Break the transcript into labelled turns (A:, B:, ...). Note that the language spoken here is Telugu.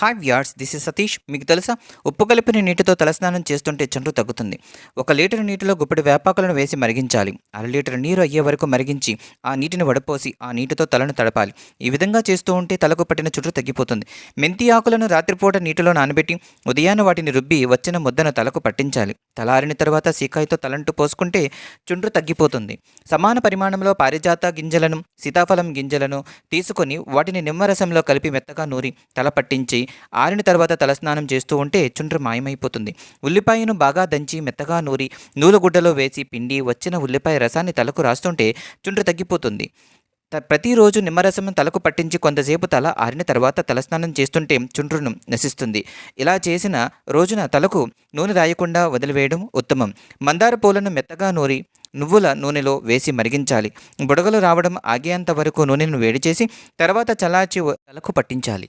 A: Hi viewers this is Satish మీకు తెలుసా? ఉప్పు కలిపిన నీటితో తలస్నానం చేస్తుంటే చండ్రు తగ్గుతుంది. ఒక లీటర్ నీటిలో గుప్పెడు వేపాకులను వేసి మరిగించాలి. అర లీటర్ నీరు అయ్యే వరకు మరిగించి ఆ నీటిని వడపోసి ఆ నీటితో తలను తడపాలి. ఈ విధంగా చేస్తూ ఉంటే తలకు పట్టిన చుట్టు తగ్గిపోతుంది. మెంతి ఆకులను రాత్రిపూట నీటిలో నానబెట్టి ఉదయాన్న వాటిని రుబ్బి వచ్చిన ముద్దను తలకు పట్టించాలి. తలారిన తర్వాత సీకాయతో తలంటు పోసుకుంటే చుండ్రు తగ్గిపోతుంది. సమాన పరిమాణంలో పారిజాత గింజలను సీతాఫలం గింజలను తీసుకొని వాటిని నిమ్మరసంలో కలిపి మెత్తగా నూరి తల పట్టించి ఆరిన తర్వాత తలస్నానం చేస్తూ ఉంటే చుండ్రు మాయమైపోతుంది. ఉల్లిపాయను బాగా దంచి మెత్తగా నూరి నూలుగుడ్డలో వేసి పిండి వచ్చిన ఉల్లిపాయ రసాన్ని తలకు రాస్తుంటే చుండ్రు తగ్గిపోతుంది. త- ప్రతిరోజు నిమ్మరసం తలకు పట్టించి కొంతసేపు తల ఆరిన తర్వాత తలస్నానం చేస్తుంటే చుండ్రును నశిస్తుంది. ఇలా చేసిన రోజున తలకు నూనె రాయకుండా వదిలివేయడం ఉత్తమం. మందార పూలను మెత్తగా నూరి నువ్వుల నూనెలో వేసి మరిగించాలి. బుడగలు రావడం ఆగేంత వరకు నూనెను వేడి చేసి తర్వాత చలాచి తలకు పట్టించాలి.